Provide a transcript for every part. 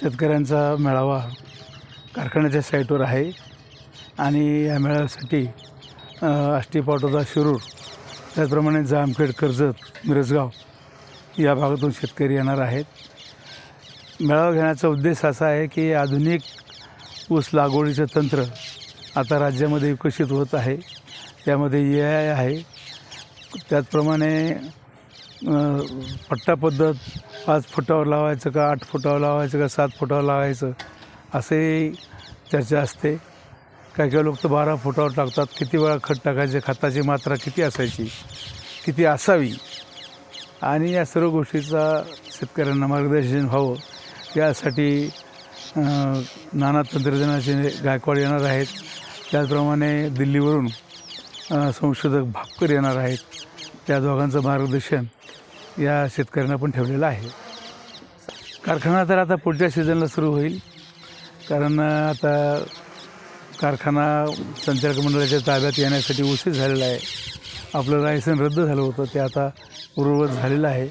शेतकऱ्यांचा मेळावा कारखान्याच्या साईटवर आहे. आणि या मेळाव्यासाठी आष्टी पाटोदा शिरूर त्याचप्रमाणे जामखेड कर्जत मिरजगाव या भागातून शेतकरी येणार आहेत. मेळावा घेण्याचा उद्देश असा आहे की आधुनिक ऊस लागवडीचं तंत्र आता राज्यामध्ये विकसित होत आहे. त्यामध्ये ए आय आहे. त्याचप्रमाणे पट्टा पद्धत पाच फुटावर लावायचं का आठ फुटावर लावायचं का सात फुटावर लावायचं असे चर्चा असते. काही काही लोक तर बारा फुटावर टाकतात. किती वेळा खत टाकायचे खताची मात्रा किती असायची किती असावी? आणि या सर्व गोष्टीचा शेतकऱ्यांना मार्गदर्शन व्हावं. यासाठी नाना तंत्रज्ञानाचे गायकवाड येणार आहेत. त्याचप्रमाणे दिल्लीवरून संशोधक भापकर येणार आहेत. त्या दोघांचं मार्गदर्शन या शेतकऱ्यांना पण ठेवलेलं आहे. कारखाना तर आता पुढच्या सीझनला सुरू होईल. कारण आता कारखाना संचालक मंडळाच्या ताब्यात येण्यासाठी उशीर झालेला आहे. आपलं लायसन रद्द झालं होतं ते आता पूर्ववत झालेलं आहे.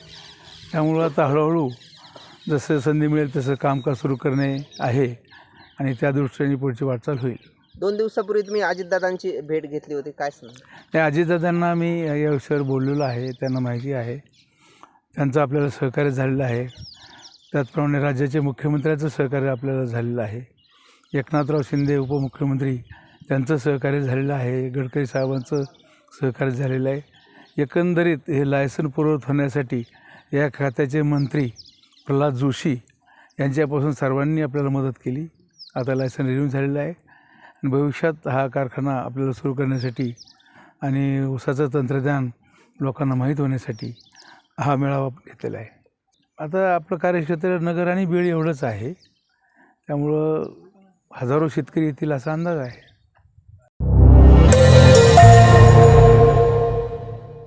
त्यामुळं आता हळूहळू जसं संधी मिळेल तसं कामकाज सुरू करणे आहे आणि त्या दृष्टीने पुढची वाटचाल होईल. दोन दिवसापूर्वी तुम्ही अजितदादांची भेट घेतली होती काय सांगा त्या अजितदादांना मी या विषयावर बोललेलो आहे त्यांना माहिती आहे. त्यांचं आपल्याला सहकार्य झालेलं आहे. त्याचप्रमाणे राज्याचे मुख्यमंत्र्यांचं सहकार्य आपल्याला झालेलं आहे. एकनाथराव शिंदे उपमुख्यमंत्री त्यांचं सहकार्य झालेलं आहे. गडकरी साहेबांचं सहकार्य झालेलं आहे. एकंदरीत हे लायसन पुरवत होण्यासाठी या खात्याचे मंत्री प्रल्हाद जोशी यांच्यापासून सर्वांनी आपल्याला मदत केली. आता लायसन रिन्यू झालेलं आहे. आणि भविष्यात हा कारखाना आपल्याला सुरू करण्यासाठी आणि ऊसाचं तंत्रज्ञान लोकांना माहीत होण्यासाठी हा मेळावा घेतलेला आहे. आता आपलं कार्यक्षेत्र नगर आणि बीड एवढंच आहे. त्यामुळं हजारो शेतकरी येतील असा अंदाज आहे.